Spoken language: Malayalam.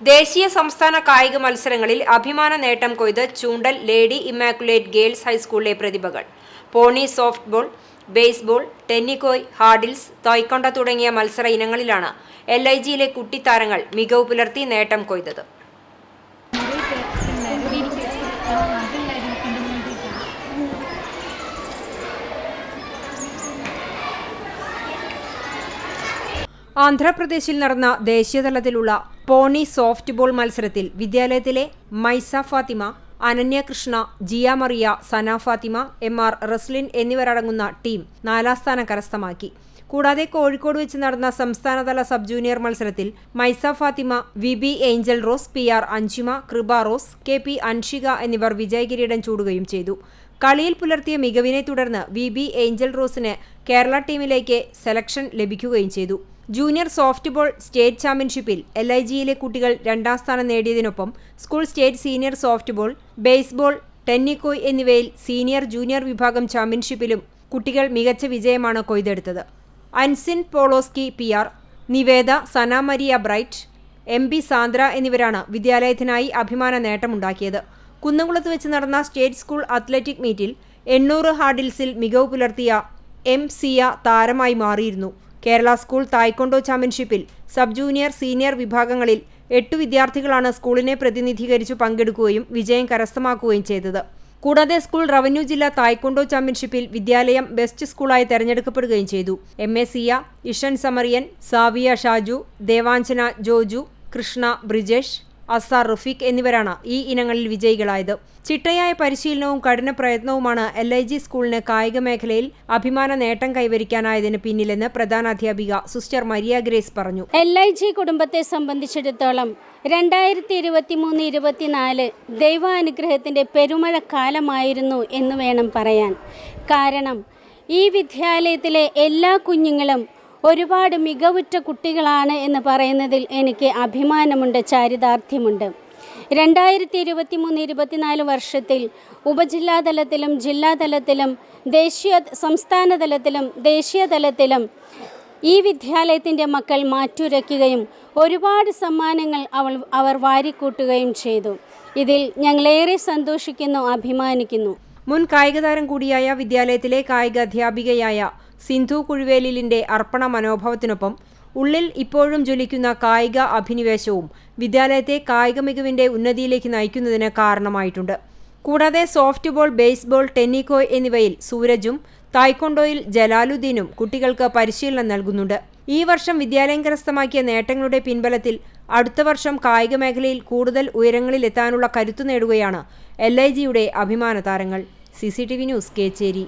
ദേശീയ സംസ്ഥാന കായിക മത്സരങ്ങളിൽ അഭിമാന നേട്ടം കൊയ്ത് ചൂണ്ടൽ ലേഡി ഇമാക്കുലേറ്റ് ഗേൾസ് ഹൈസ്കൂളിലെ പ്രതിഭകൾ. പോണി സോഫ്റ്റ്ബോൾ ബേസ്ബോൾ ടെന്നിക്കോയ് ഹാർഡിൽസ് തോയ്ക്കൊണ്ട തുടങ്ങിയ മത്സര ഇനങ്ങളിലാണ് എൽ ഐ ജിയിലെ കുട്ടിത്താരങ്ങൾ മികവ് പുലർത്തി നേട്ടം കൊയ്തത്. ആന്ധ്രാപ്രദേശിൽ നടന്ന ദേശീയതലത്തിലുള്ള പോണി സോഫ്റ്റ് ബോൾ മത്സരത്തിൽ വിദ്യാലയത്തിലെ മൈസ ഫാത്തിമ അനന്യ കൃഷ്ണ ജിയ മറിയ സന ഫാത്തിമ എം ആർ റസ്ലിൻ എന്നിവരടങ്ങുന്ന ടീം നാലാം സ്ഥാനം കരസ്ഥമാക്കി കൂടാതെ കോഴിക്കോട് വെച്ച് നടന്ന സംസ്ഥാനതല സബ് ജൂനിയർ മത്സരത്തിൽ Maisa Fathima V B Angel Rose P R Anjima Kripa Rose K P Anshika എന്നിവർ വിജയകിരീടം ചൂടുകയും ചെയ്തു. കളിയിൽ പുലർത്തിയ മികവിനെ തുടർന്ന് വി ബി ഏഞ്ചൽ റോസിന് കേരള ടീമിലേക്ക് സെലക്ഷൻ ലഭിക്കുകയും ചെയ്തു. ജൂനിയർ സോഫ്റ്റ് ബോൾ സ്റ്റേറ്റ് ചാമ്പ്യൻഷിപ്പിൽ എൽ ഐ ജിയിലെ കുട്ടികൾ രണ്ടാം സ്ഥാനം നേടിയതിനൊപ്പം school state senior soft ball baseball tennikoit എന്നിവയിൽ സീനിയർ ജൂനിയർ വിഭാഗം ചാമ്പ്യൻഷിപ്പിലും കുട്ടികൾ മികച്ച വിജയമാണ് കൊയ്തെടുത്തത്. Ansin Poloski P R Niveda Sana Maria Bright M B Sandra എന്നിവരാണ് വിദ്യാലയത്തിനായി അഭിമാന നേട്ടമുണ്ടാക്കിയത്. കുന്നംകുളത്ത് വെച്ച് നടന്ന സ്റ്റേറ്റ് സ്കൂൾ അത്ലറ്റിക് മീറ്റിൽ എണ്ണൂറ് ഹാർഡിൽസിൽ മികവ് പുലർത്തിയ എം സിയ താരമായി മാറിയിരുന്നു. കേരള സ്കൂൾ തായ്ക്കൊണ്ടോ ചാമ്പ്യൻഷിപ്പിൽ സബ് ജൂനിയർ സീനിയർ വിഭാഗങ്ങളിൽ എട്ട് വിദ്യാർത്ഥികളാണ് സ്കൂളിനെ പ്രതിനിധീകരിച്ചു പങ്കെടുക്കുകയും വിജയം കരസ്ഥമാക്കുകയും ചെയ്തത്. കൂടാതെ സ്കൂൾ റവന്യൂ ജില്ലാ തായ്ക്കൊണ്ടോ ചാമ്പ്യൻഷിപ്പിൽ വിദ്യാലയം ബെസ്റ്റ് സ്കൂളായി തെരഞ്ഞെടുക്കപ്പെടുകയും ചെയ്തു. എം എ സിയ ഇഷൻ സമറിയൻ സാവിയ ഷാജു ദേവാഞ്ജന ജോജു കൃഷ്ണ ബ്രിജേഷ് അസാർ റഫീഖ് എന്നിവരാണ് ഈ ഇനങ്ങളിൽ വിജയികളായത്. ചിട്ടയായ പരിശീലനവും കഠിന പ്രയത്നവുമാണ് എൽ ഐ ജി സ്കൂളിന് കായിക മേഖലയിൽ അഭിമാന നേട്ടം കൈവരിക്കാനായതിന് പിന്നിലെന്ന് പ്രധാനാധ്യാപിക സിസ്റ്റർ മരിയ ഗ്രേസ് പറഞ്ഞു. എൽ ഐ ജി കുടുംബത്തെ സംബന്ധിച്ചിടത്തോളം രണ്ടായിരത്തി ഇരുപത്തി മൂന്ന് ഇരുപത്തിനാല് ദൈവാനുഗ്രഹത്തിന്റെ പെരുമഴ കാലമായിരുന്നു എന്ന് വേണം പറയാൻ. കാരണം ഈ വിദ്യാലയത്തിലെ എല്ലാ കുഞ്ഞുങ്ങളും ഒരുപാട് മികവുറ്റ കുട്ടികളാണ് എന്ന് പറയുന്നതിൽ എനിക്ക് അഭിമാനമുണ്ട് ചാരിതാർത്ഥ്യമുണ്ട്. രണ്ടായിരത്തി ഇരുപത്തി മൂന്ന് ഇരുപത്തിനാല് വർഷത്തിൽ ഉപജില്ലാതലത്തിലും ജില്ലാതലത്തിലും ദേശീയ സംസ്ഥാന തലത്തിലും ദേശീയ തലത്തിലും ഈ വിദ്യാലയത്തിന്റെ മക്കൾ മാറ്റുരയ്ക്കുകയും ഒരുപാട് സമ്മാനങ്ങൾ അവൾ അവർ വാരിക്കൂട്ടുകയും ചെയ്തു. ഇതിൽ ഞങ്ങളേറെ സന്തോഷിക്കുന്നു അഭിമാനിക്കുന്നു. മുൻ കായികതാരം കൂടിയായ വിദ്യാലയത്തിലെ കായിക അധ്യാപികയായ സിന്ധു കുഴുവേലിലിന്റെ അർപ്പണ മനോഭാവത്തിനൊപ്പം ഉള്ളിൽ ഇപ്പോഴും ജ്വലിക്കുന്ന കായിക അഭിനിവേശവും വിദ്യാലയത്തെ കായിക മികവിന്റെ ഉന്നതിയിലേക്ക് നയിക്കുന്നതിന് കാരണമായിട്ടുണ്ട്. കൂടാതെ സോഫ്റ്റ് ബോൾ ബേസ്ബോൾ ടെന്നിക്കോയ് എന്നിവയിൽ സൂരജും തായ്ക്കൊണ്ടോയിൽ ജലാലുദ്ദീനും കുട്ടികൾക്ക് പരിശീലനം നൽകുന്നുണ്ട്. ഈ വർഷം വിദ്യാലയം കരസ്ഥമാക്കിയ നേട്ടങ്ങളുടെ പിൻബലത്തിൽ അടുത്ത വർഷം കായിക മേഖലയിൽ കൂടുതൽ ഉയരങ്ങളിലെത്താനുള്ള കരുത്തു നേടുകയാണ് എൽ ഐ ജിയുടെ അഭിമാന താരങ്ങൾ C C T V news Kecheri.